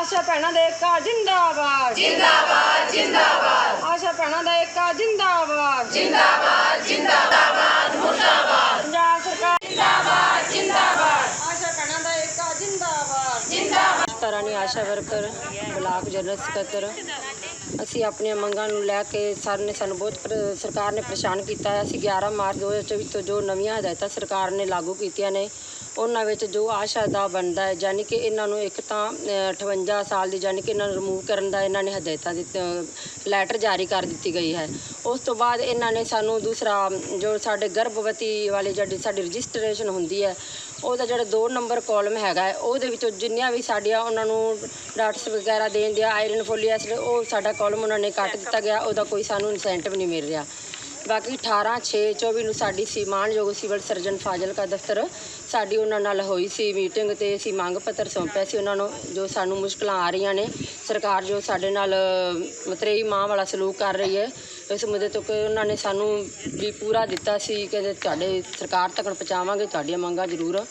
ਆਸ਼ਾ ਭੈਣਾਂ ਦਾ ਏਕਾ ਜਿੰਦਾਬਾਦ। ਜਿੰਦਾਬਾਦ ਜਿੰਦਾਬਾਦ। ਆਸ਼ਾ ਭੈਣਾਂ ਦਾ ਏਕਾ ਜਿੰਦਾਬਾਦ। ਜਿੰਦਾਬਾਦ ਜਿੰਦਾਬਾਦ ਮੁਰਦਾਬਾਦ। ਪੰਜਾਬ ਸਰਕਾਰ ਜਿੰਦਾਬਾਦ ਜਿੰਦਾਬਾਦ। ਆਸ਼ਾ ਭੈਣਾਂ ਦਾ ਏਕਾ ਜਿੰਦਾਬਾਦ। ਜਿੰਦਾਬਾਦ। ਤਰਾਨੀ ਆਸ਼ਾ ਵਰਕਰ ਬਲਾਕ ਜਨਰਲ ਸਕੱਤਰ ਅਸੀਂ ਆਪਣੀਆਂ ਮੰਗਾਂ ਨੂੰ ਲੈ ਕੇ ਸਰ ਨੇ ਸਾਨੂੰ ਬਹੁਤ ਪਰ- ਸਰਕਾਰ ਨੇ ਪਰੇਸ਼ਾਨ ਕੀਤਾ ਹੈ। ਅਸੀਂ 11 ਮਾਰਚ 2024 ਤੋਂ ਜੋ ਨਵੀਆਂ ਹਦਾਇਤਾਂ ਸਰਕਾਰ ਨੇ ਲਾਗੂ ਕੀਤੀਆਂ ਨੇ ਉਹਨਾਂ ਵਿੱਚ ਜੋ ਆਸ਼ਾ ਦਾ ਬਣਦਾ ਹੈ ਯਾਨੀ ਕਿ ਇਹਨਾਂ ਨੂੰ ਇੱਕ ਤਾਂ ਅ, 58 ਸਾਲ ਦੀ ਯਾਨੀ ਕਿ ਇਹਨਾਂ ਨੂੰ ਰਿਮੂਵ ਕਰਨ ਦਾ ਇਹਨਾਂ ਨੇ ਹਦਾਇਤਾਂ ਦਿੱਤੀਆਂ ਲੈਟਰ ਜਾਰੀ ਕਰ ਦਿੱਤੀ ਗਈ ਹੈ। ਉਸ ਤੋਂ ਬਾਅਦ ਇਹਨਾਂ ਨੇ ਸਾਨੂੰ ਦੂਸਰਾ ਜੋ ਸਾਡੇ ਗਰਭਵਤੀ ਵਾਲੇ ਜਿਹੜੀ ਸਾਡੀ ਰਜਿਸਟ੍ਰੇਸ਼ਨ ਹੁੰਦੀ ਹੈ ਉਹਦਾ ਜਿਹੜਾ 2 ਨੰਬਰ ਕਾਲਮ ਹੈਗਾ ਉਹਦੇ ਵਿੱਚੋਂ ਜਿੰਨੀਆਂ ਵੀ ਸਾਡੀਆਂ ਉਹਨਾਂ ਨੂੰ ਡਾਟਸ ਵਗੈਰਾ ਦੇਣ ਦਿਆ ਆਇਰਨ ਫੋਲੀਕ ਐਸਿਡ ਉਹ ਸਾਡਾ ਕਾਲਮ ਉਹਨਾਂ ਨੇ ਕੱਟ ਦਿੱਤਾ ਗਿਆ, ਉਹਦਾ ਕੋਈ ਸਾਨੂੰ ਇਨਸੈਂਟਿਵ ਨਹੀਂ ਮਿਲ ਰਿਹਾ। ਬਾਕੀ 18 6 24 ਨੂੰ ਸਾਡੀ ਸੀ ਮਾਨਯੋਗ ਸਿਵਲ ਸਰਜਨ ਫਾਜ਼ਿਲਕਾ ਦਫ਼ਤਰ ਸਾਡੀ ਉਹਨਾਂ ਨਾਲ ਹੋਈ ਸੀ ਮੀਟਿੰਗ ਤੇ ਅਸੀਂ ਮੰਗ ਪੱਤਰ ਸੌਂਪਿਆ ਸੀ ਉਹਨਾਂ ਨੂੰ, ਜੋ ਸਾਨੂੰ ਮੁਸ਼ਕਲਾਂ ਆ ਰਹੀਆਂ ਨੇ, ਸਰਕਾਰ ਜੋ ਸਾਡੇ ਨਾਲ ਮਤਰੇਈ ਮਾਂ ਵਾਲਾ ਸਲੂਕ ਕਰ ਰਹੀ ਹੈ ਇਸ ਮੁੱਦੇ ਤੋਂ ਕਿ ਉਹਨਾਂ ਨੇ ਸਾਨੂੰ ਵੀ ਪੂਰਾ ਦਿੱਤਾ ਸੀ ਕਿ ਤੁਹਾਡੇ ਸਰਕਾਰ ਤੱਕ ਪਹੁੰਚਾਵਾਂਗੇ, ਤੁਹਾਡੀਆਂ ਮੰਗਾਂ ਜ਼ਰੂਰ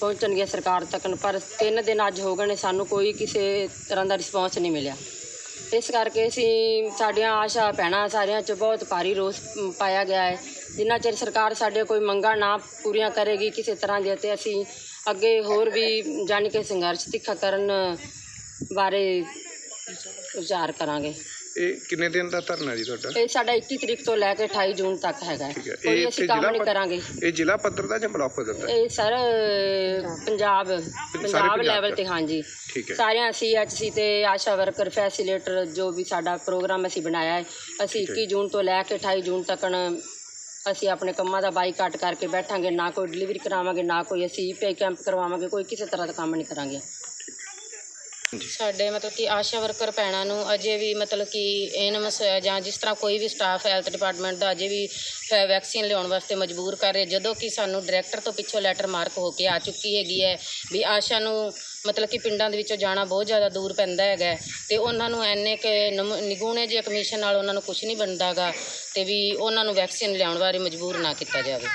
ਪਹੁੰਚਣਗੀਆਂ ਸਰਕਾਰ ਤੱਕ ਪਰ ਤਿੰਨ ਦਿਨ ਅੱਜ ਹੋ ਗਏ ਨੇ, ਸਾਨੂੰ ਕੋਈ ਕਿਸੇ ਤਰ੍ਹਾਂ ਦਾ ਰਿਸਪੌਂਸ ਨਹੀਂ ਮਿਲਿਆ। ਇਸ ਕਰਕੇ ਅਸੀਂ, ਸਾਡੀਆਂ ਆਸ਼ਾ ਭੈਣਾਂ ਸਾਰਿਆਂ 'ਚ ਬਹੁਤ ਭਾਰੀ ਰੋਸ ਪਾਇਆ ਗਿਆ ਹੈ। ਜਿੰਨਾ ਚਿਰ ਸਰਕਾਰ ਸਾਡੇ ਕੋਈ ਮੰਗਾਂ ਨਾ ਪੂਰੀਆਂ ਕਰੇਗੀ ਕਿਸੇ ਤਰ੍ਹਾਂ ਦੀਆਂ ਤੇ ਅਸੀਂ ਅੱਗੇ ਹੋਰ ਵੀ ਜਾਣੀ ਕਿ ਸੰਘਰਸ਼ ਤਿੱਖਾ ਕਰਨ ਬਾਰੇ ਵਿਚਾਰ ਕਰਾਂਗੇ। ਇਹ ਕਿੰਨੇ ਦਿਨ ਦਾ ਧਰਨਾ ਜੀ ਤੁਹਾਡਾ? ਇਹ ਸਾਡਾ 21 ਤਰੀਕ ਤੋਂ ਲੈ ਕੇ 28 ਜੂਨ ਤੱਕ ਹੈਗਾ ਹੈ। ਠੀਕ ਹੈ। ਕੋਈ ਇਹ ਅਸੀਂ ਕੰਮ ਜ਼ਿਲ੍ਹਾ ਨਹੀਂ ਕਰਾਂਗੇ। ਇਹ ਜ਼ਿਲ੍ਹਾ ਪੱਧਰ ਦਾ ਜਾਂ ਬਲਾਕ ਪੱਧਰ ਦਾ? ਇਹ ਸਰ ਪੰਜਾਬ ਪੰਜਾਬ ਪੰਜਾਬ ਲੈਵਲ। ਤੇ ਹਾਂਜੀ। ਠੀਕ ਹੈ। ਸਾਰਿਆਂ ਸੀਐਚਸੀ ਤੇ ਆਸ਼ਾ ਵਰਕਰ ਫੈਸਿਲੇਟਰ ਜੋ ਵੀ ਸਾਡਾ ਪ੍ਰੋਗਰਾਮ ਅਸੀਂ ਬਣਾਇਆ ਹੈ। ਅਸੀਂ 21 ਜੂਨ ਤੋਂ ਲੈ ਕੇ 28 ਜੂਨ ਤੱਕ ਅਸੀਂ ਆਪਣੇ ਕੰਮਾਂ ਦਾ ਬਾਈਕਾਟ ਕਰਕੇ ਬੈਠਾਂਗੇ। ਨਾ ਕੋਈ ਡਿਲੀਵਰੀ ਕਰਾਵਾਂਗੇ ਨਾ ਕੋਈ ਅਸੀਂ ਪੇ ਕੈਂਪ ਕਰਵਾਵਾਂਗੇ ਕੋਈ ਕਿਸੇ ਤਰ੍ਹਾਂ ਦਾ ਕੰਮ ਨਹੀਂ ਕਰਾਂਗੇ। ਸਾਡੇ ਮਤਲਬ ਕਿ ਆਸ਼ਾ ਵਰਕਰ ਭੈਣਾਂ ਨੂੰ ਅਜੇ ਵੀ ਮਤਲਬ ਕਿ ਐਨਮਸ ਜਾਂ ਜਿਸ ਤਰ੍ਹਾਂ ਕੋਈ ਵੀ ਸਟਾਫ ਹੈਲਥ ਡਿਪਾਰਟਮੈਂਟ ਦਾ ਅਜੇ ਵੀ ਫ- ਵੈਕਸੀਨ ਲਿਆਉਣ ਵਾਸਤੇ ਮਜਬੂਰ ਕਰ ਰਹੇ, ਜਦੋਂ ਕਿ ਸਾਨੂੰ ਡਾਇਰੈਕਟਰ ਤੋਂ ਪਿੱਛੋਂ ਲੈਟਰ ਮਾਰਕ ਹੋ ਕੇ ਆ ਚੁੱਕੀ ਹੈਗੀ ਹੈ ਵੀ ਆਸ਼ਾ ਨੂੰ ਮਤਲਬ ਕਿ ਪਿੰਡਾਂ ਦੇ ਵਿੱਚੋਂ ਜਾਣਾ ਬਹੁਤ ਜ਼ਿਆਦਾ ਦੂਰ ਪੈਂਦਾ ਹੈਗਾ ਹੈ ਤੇ ਉਹਨਾਂ ਨੂੰ ਐਨੇ ਕਿ ਨਿਗੂਣੇ ਜਿਹੇ ਕਮਿਸ਼ਨ ਨਾਲ ਉਹਨਾਂ ਨੂੰ ਕੁਝ ਨਹੀਂ ਬਣਦਾਗਾ ਤੇ ਵੀ ਉਹਨਾਂ ਨੂੰ ਵੈਕਸੀਨ ਲਿਆਉਣ ਬਾਰੇ ਮਜਬੂਰ ਨਾ ਕੀਤਾ ਜਾਵੇ।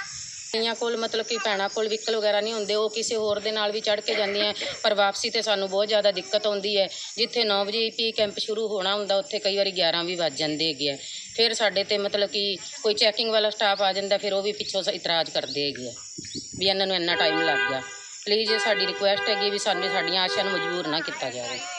ਕਈਆਂ ਕੋਲ ਮਤਲਬ ਕਿ ਭੈਣਾਂ ਕੋਲ ਵਹੀਕਲ ਵਗੈਰਾ ਨਹੀਂ ਹੁੰਦੇ, ਉਹ ਕਿਸੇ ਹੋਰ ਦੇ ਨਾਲ ਵੀ ਚੜ੍ਹ ਕੇ ਜਾਂਦੀਆਂ ਪਰ ਵਾਪਸੀ ਤੇ ਸਾਨੂੰ ਬਹੁਤ ਜ਼ਿਆਦਾ ਦਿੱਕਤ ਆਉਂਦੀ ਹੈ। ਜਿੱਥੇ 9 ਵਜੇ ਪੀ ਕੈਂਪ ਸ਼ੁਰੂ ਹੋਣਾ ਹੁੰਦਾ, ਉੱਥੇ ਕਈ ਵਾਰੀ 11 ਵੀ ਵੱਜ ਜਾਂਦੇ ਹੈਗੇ ਆ। ਫਿਰ ਸਾਡੇ ਤੇ ਮਤਲਬ ਕਿ ਕੋਈ ਚੈਕਿੰਗ ਵਾਲਾ ਸਟਾਫ ਆ ਜਾਂਦਾ, ਫਿਰ ਉਹ ਵੀ ਪਿੱਛੋਂ ਸ- ਇਤਰਾਜ਼ ਕਰਦੇ ਹੈਗੇ ਆ, ਵੀ ਇਹਨਾਂ ਨੂੰ ਇੰਨਾ ਟਾਈਮ ਲੱਗ ਗਿਆ। ਪਲੀਜ਼ ਸਾਡੀ ਰਿਕੁਐਸਟ ਹੈਗੀ ਵੀ ਸਾਨੂੰ ਸਾਡੀਆਂ ਆਸ਼ਾ ਨੂੰ ਮਜਬੂਰ ਨਾ ਕੀਤਾ ਜਾਵੇ।